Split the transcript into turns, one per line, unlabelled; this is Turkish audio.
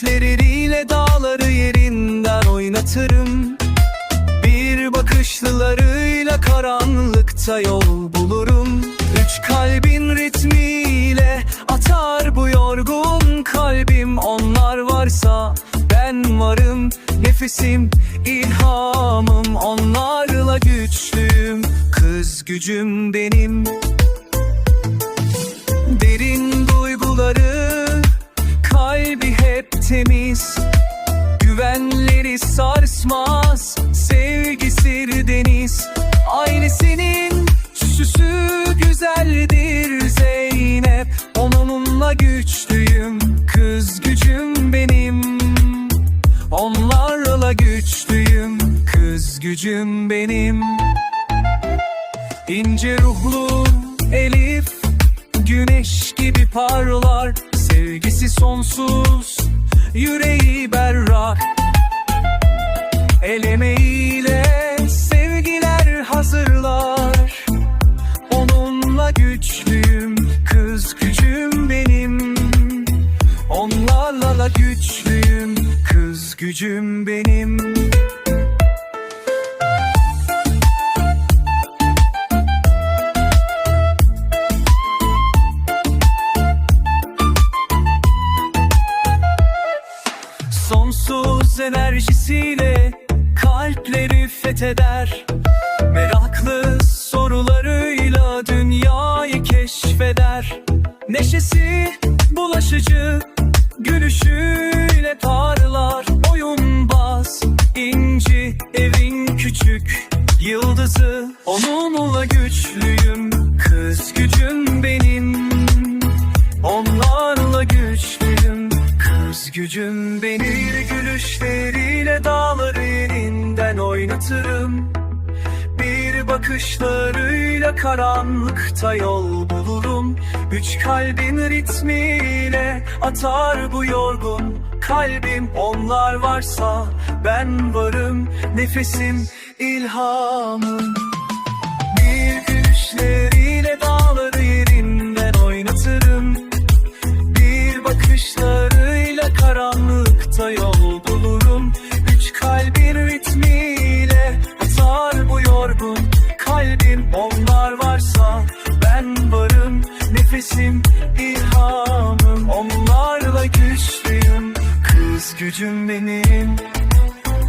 Güçleriyle dağları yerinden oynatırım. Bir bakışlılarıyla karanlıkta yol bulurum. Üç kalbin ritmiyle atar bu yorgun kalbim. Onlar varsa ben varım Nefesim, ilhamım. Onlarla güçlüyüm Kız gücüm benim. Sarsmaz. Sevgisi deniz Ailesinin süsü güzeldir Zeynep. Onunla güçlüyüm Kız gücüm benim. Onlarla güçlüyüm Kız gücüm benim. İnce ruhlu Elif Güneş gibi parlar. Sevgisi sonsuz Yüreği berrak El emeğiyle Sevgiler hazırlar. Onunla güçlüyüm Kız gücüm benim. Onlarla da güçlüyüm Kız gücüm benim. Sonsuz enerjisiyle kalpleri fetheder. Meraklı sorularıyla dünyayı keşfeder. Neşesi bulaşıcı, gülüşüyle parlar. Oyunbaz, inci, evin küçük. Yıldızı Onunla güçlüyüm, kız gücüm benim. Onlarla güçlüyüm. Kız gücüm beni Bir yerinden oynatırım Bir bakışlarıyla karanlıkta yol bulurum. Üç kalbin ritmiyle atar bu yorgun Kalbim. Onlar varsa ben varım Nefesim ilhamım. Bir gülüşleriyle Yalnız gücüm benim.